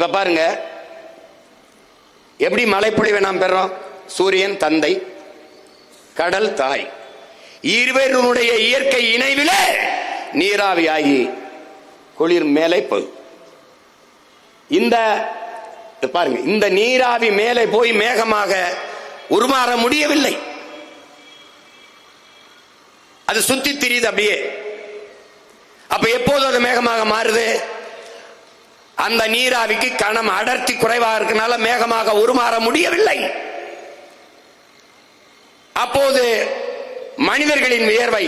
இப்ப பாருங்க. எப்படி மழைப்பொழிவை நாம் பெறோம் சூரியன் தந்தை கடல் தாய். இருவருடைய இயற்கை இணைவிலே ஆகி குளிர் மேலே போய் இந்த பாருங்க இந்த நீராவி மேலே போய் மேகமாக உருமாற முடியவில்லை. அது சுத்தி திரியுது அப்படியே. அப்ப எப்போது அது மேகமாக மாறுது? அந்த நீராவிக்கு கணம் அடர்த்தி குறைவாக இருக்கனால மேகமாக உருமாற முடியவில்லை. அப்போது மனிதர்களின் வியர்வை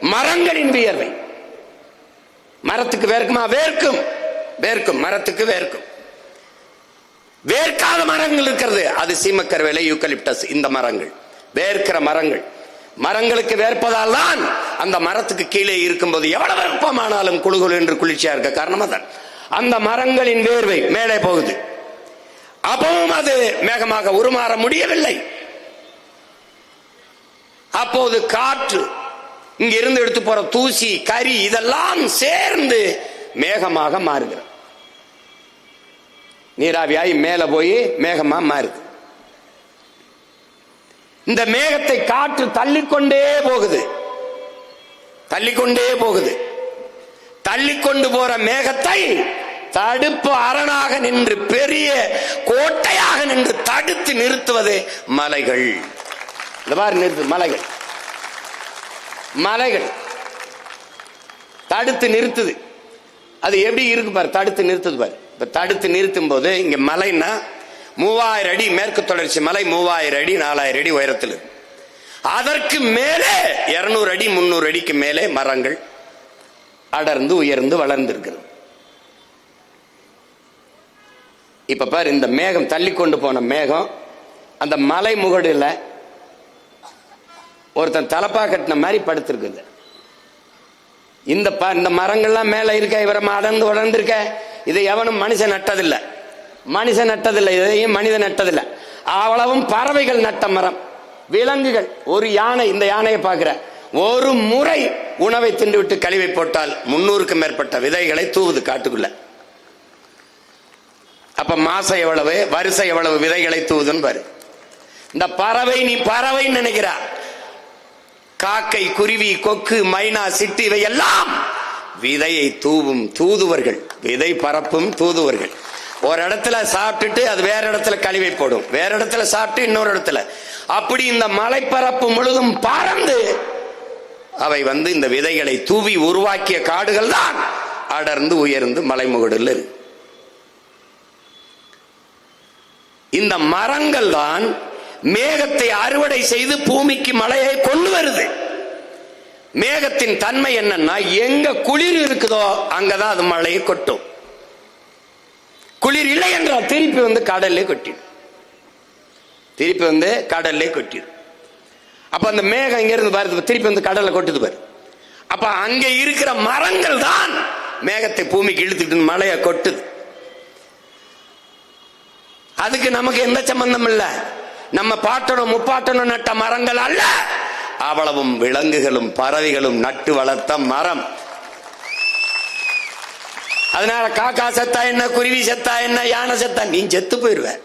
மரங்களின் வியர்வை. மரத்துக்கு வேர்க்குமா? வேர்க்கும். வேர்க்கும். மரத்துக்கு வேர்க்கும். வேர்க்காத மரங்கள் இருக்கிறது. அது சீமக்கருவேலை யூக்கலிப்டஸ் இந்த மரங்கள். வேர்க்கிற மரங்கள். மரங்களுக்கு வேர்ப்பதால் தான் அந்த மரத்துக்கு கீழே இருக்கும்போது எவ்வளவு வெப்பமானாலும் குழுகுழு என்று குளிர்ச்சியா இருக்க காரணமா தான் அந்த மரங்களின் வேர்வை மேலே போகுது. அப்பவும் அது மேகமாக உருமாற முடியவில்லை. அப்போது காற்று இங்க இருந்து எடுத்து போற தூசி கறி இதெல்லாம் சேர்ந்து மேகமாக மாறுகிறது. நீராவியாய் மேல போய் மேகமா மாறுது. இந்த மேகத்தை காற்று தள்ளிக்கொண்டே போகுது. தள்ளிக்கொண்டே போகுது. தள்ளி கொண்டு போற மேகத்தை தடுப்பு அரணாக நின்று பெரிய கோட்டையாக நின்று தடுத்து நிறுத்துவது மலைகள். இந்த மாதிரி நிறுத்து மலைகள். மலைகள். தடுத்து நிறுத்துது. அது எப்படி இருக்கு பாரு தடுத்து நிறுத்துது பாரு. இப்ப தடுத்து நிறுத்தும் போது இங்க மலைன்னா மூவாயிரம் அடி மேற்கு தொடர்ச்சி மலை மூவாயிரம் அடி நாலாயிரம் அடி உயரத்தில் அதற்கு மேலே இருநூறு அடி முன்னூறு அடிக்கு மேலே மரங்கள். அடர்ந்து உயர்ந்து வளர்ந்திருக்கிறது. இப்போ இப்ப பாரு இந்த மேகம் தள்ளி கொண்டு போன மேகம் அந்த மலை முகடுல ஒருத்தன் தலப்பா கட்டின மாதிரி படுத்திருக்குது. இந்த ப- இந்த மரங்கள்லாம் மேல இருக்க இவரை அடர்ந்து வளர்ந்துருக்க. இதை எவனும் மனுஷன் நட்டதில்லை. மனுஷன் நட்டதில்லை இதையும் மனிதன் நட்டதில்லை. அவ்வளவும் பறவைகள் நட்ட மரம். விலங்குகள். ஒரு யானை இந்த யானையை பார்க்கிற. ஒரு முறை உணவை தின்றுவிட்டு கழிவை போட்டால் முன்னூறுக்கு மேற்பட்ட விதைகளை தூவுது காட்டுக்குள்ள. அப்ப மாசம் எவ்வளவு வருஷம் எவ்வளவு விதைகளை தூவுதுன்னு பாரு இந்த பறவை நீ பறவைன்னு நினைக்கிறா. காக்கை குருவி கொக்கு மைனா சிட்டு இவை எல்லாம் விதையை தூவும் தூதுவர்கள். விதை பரப்பும் தூதுவர்கள். ஒரு இடத்துல சாப்பிட்டுட்டு அது வேற இடத்துல கழிவை போடும். வேற இடத்துல சாப்பிட்டு இன்னொரு இடத்துல. அப்படி இந்த மலைப்பரப்பு முழுதும் பறந்து அவை வந்து இந்த விதைகளை தூவி உருவாக்கிய காடுகள் தான் அடர்ந்து உயர்ந்து மலைமுகடில் இருக்கு இந்த மரங்கள் தான் மேகத்தை அறுவடை செய்து பூமிக்கு மழையை கொண்டு வருது. மேகத்தின் தன்மை என்னன்னா எங்க குளிர் இருக்குதோ அங்கதான் அது மழையை கொட்டும். குளிர் இல்லை என்றால் திருப்பி வந்து கடல்லே கொட்டிடும். திருப்பி வந்து கடல்ல கொட்டிடும். அப்ப அந்த மேகம் இங்க இருந்து பாரு திருப்பி வந்து கடலை கொட்டுது பாரு. அப்ப அங்க இருக்கிற மரங்கள் தான் மேகத்தை பூமிக்கு இழுத்துட்டு மழையை கொட்டுது. அதுக்கு நமக்கு எந்த சம்பந்தம் இல்ல? நம்ம பாட்டனும் முப்பாட்டனும் நட்ட மரங்கள் அல்ல. அவ்வளவும் விலங்குகளும் பறவைகளும் நட்டு வளர்த்த மரம். அதனால காக்கா செத்தா என்ன குருவி செத்தா என்ன யானை செத்தா நீ செத்து போயிருவேன்